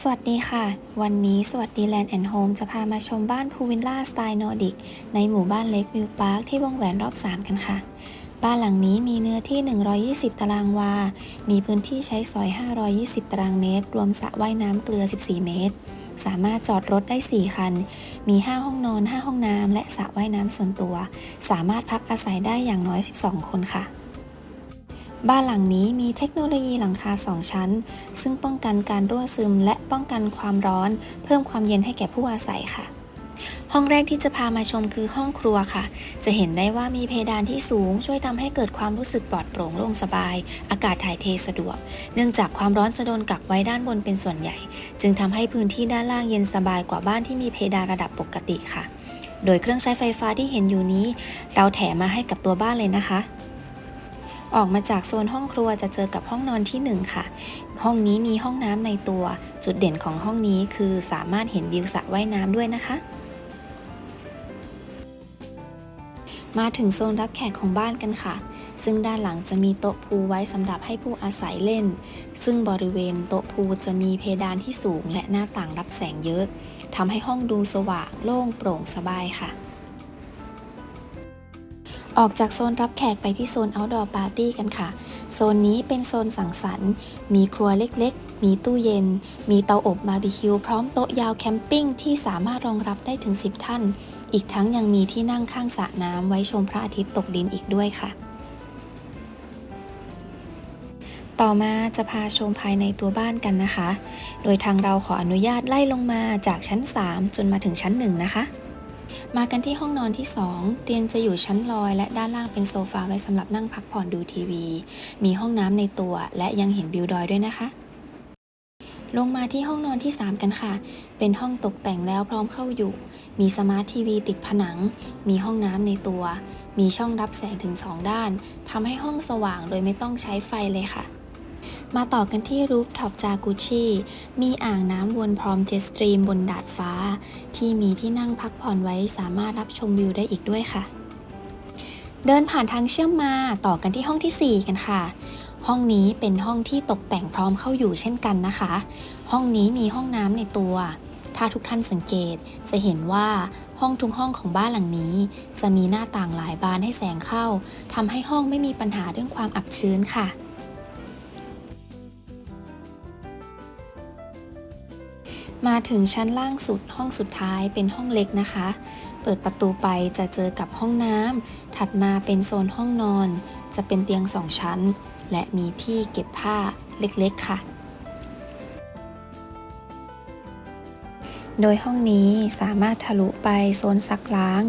สวัสดีค่ะ วันนี้สวัสดีแลนด์แอนด์โฮมจะพามาชมบ้านพูวิลล่าสไตล์นอร์ดิกในหมู่บ้านเล็กวิวพาร์คที่วงแหวนรอบ 3 กันค่ะ บ้านหลังนี้มีเนื้อที่ 120 ตารางวา มีพื้นที่ใช้สอย 520 ตารางเมตร รวมสระว่ายน้ำเกลือ 14 เมตร สามารถจอดรถได้ 4 คัน มี 5 ห้องนอน 5 ห้องน้ำและสระว่ายน้ำส่วนตัว สามารถพักอาศัยได้อย่างน้อย 12 คนค่ะ บ้านหลังนี้มีเทคโนโลยีหลังคา 2 ชั้น ซึ่งป้องกันการรั่วซึมและป้องกันความร้อน เพิ่มความเย็นให้แก่ผู้อาศัยค่ะ ห้องแรกที่จะพามาชมคือห้องครัวค่ะ จะเห็นได้ว่ามีเพดานที่สูง ช่วยทำให้เกิดความรู้สึกปลอดโปร่งโล่งสบาย อากาศถ่ายเทสะดวก เนื่องจากความร้อนจะโดนกักไว้ด้านบนเป็นส่วนใหญ่ จึงทำให้พื้นที่ด้านล่างเย็นสบายกว่าบ้านที่มีเพดานระดับปกติค่ะ โดยเครื่องใช้ไฟฟ้าที่เห็นอยู่นี้ เราแถมมาให้กับตัวบ้านเลยนะคะ ออกมาจากโซนห้องครัวจะเจอกับห้องนอนที่ 1 ค่ะ ห้องนี้มีห้องน้ำในตัว จุดเด่นของห้องนี้คือสามารถเห็นวิวสระว่ายน้ำด้วยนะคะ มาถึงโซนรับแขกของบ้านกันค่ะ ซึ่งด้านหลังจะมีโต๊ะพูไว้สำหรับให้ผู้อาศัยเล่น ซึ่งบริเวณโต๊ะพูจะมีเพดานที่สูงและหน้าต่างรับแสงเยอะทำให้ห้องดูสว่างโล่งโปร่งสบายค่ะ ออกจากโซนรับแขกไปที่โซน outdoor party กันค่ะ โซนนี้เป็นโซนสังสรรค์ มีครัวเล็กๆ มีตู้เย็น มีเตาอบบาร์บีคิวพร้อมโต๊ะยาวแคมปิ้งที่สามารถรองรับได้ถึง 10 ท่าน อีกทั้งยังมีที่นั่งข้างสระน้ำไว้ชมพระอาทิตย์ตกดินอีกด้วยค่ะ ต่อมาจะพาชมภายในตัวบ้านกันนะคะ โดยทางเราขออนุญาตไล่ลงมาจากชั้น 3 จนมาถึงชั้น 1 นะคะ มากันที่ห้องนอนที่ 2 เตียงจะอยู่ชั้นลอย และด้านล่างเป็นโซฟาไว้สำหรับนั่งพักผ่อนดูทีวี มีห้องน้ำในตัว และยังเห็นวิวดอยด้วยนะคะ ลงมาที่ห้องนอนที่ 3 กันค่ะ เป็นห้องตกแต่งแล้วพร้อมเข้าอยู่ มีสมาร์ททีวีติดผนัง มีห้องน้ำในตัว มีช่องรับแสงถึง 2 ด้านทำให้ห้องสว่างโดยไม่ต้องใช้ไฟเลยค่ะ มาต่อกันที่รูฟท็อปจากุชิมีอ่างน้ำวนพร้อมเจ็ตสตรีมบนดาดฟ้า ที่มีที่นั่งพักผ่อนไว้สามารถรับชมวิวได้อีกด้วยค่ะ เดินผ่านทางเชื่อมมาต่อกันที่ห้องทีสี่ 4 กันค่ะ ห้องนี้เป็นห้องที่ตกแต่งพร้อมเข้าอยู่เช่นกันนะคะ ห้องนี้มีห้องน้ำในตัว ถ้าทุกท่านสังเกตจะเห็นว่าห้องทุกห้องของบ้านหลังนี้ จะมีหน้าต่างหลายบานให้แสงเข้าทำให้ห้องไม่มีปัญหาเรื่องความอับชื้นค่ะ มาถึงชั้นล่างสุดห้องสุดท้ายเป็นห้องเล็กนะคะ เปิดประตูไปจะเจอกับห้องน้ำถัดมาเป็นโซนห้องนอน จะเป็นเตียงสองชั้น และมีที่เก็บผ้าเล็กๆค่ะ โดยห้องนี้สามารถทะลุไปโซนซักล้าง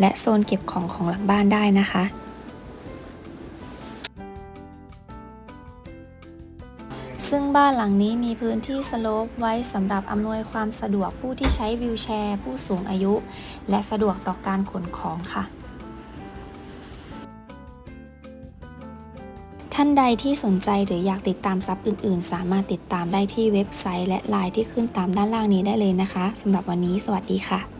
และโซนเก็บของของหลังบ้านได้นะคะ ซึ่งบ้านหลังนี้มีพื้นที่สโลปไว้สำหรับอำนวยความสะดวกผู้ที่ใช้วิวแชร์ ผู้สูงอายุ และสะดวกต่อการขนของค่ะ ท่านใดที่สนใจหรืออยากติดตามซับอื่น ๆ สามารถติดตามได้ที่เว็บไซต์และไลน์ที่ขึ้นตามด้านล่างนี้ได้เลยนะคะสำหรับวันนี้สวัสดีค่ะ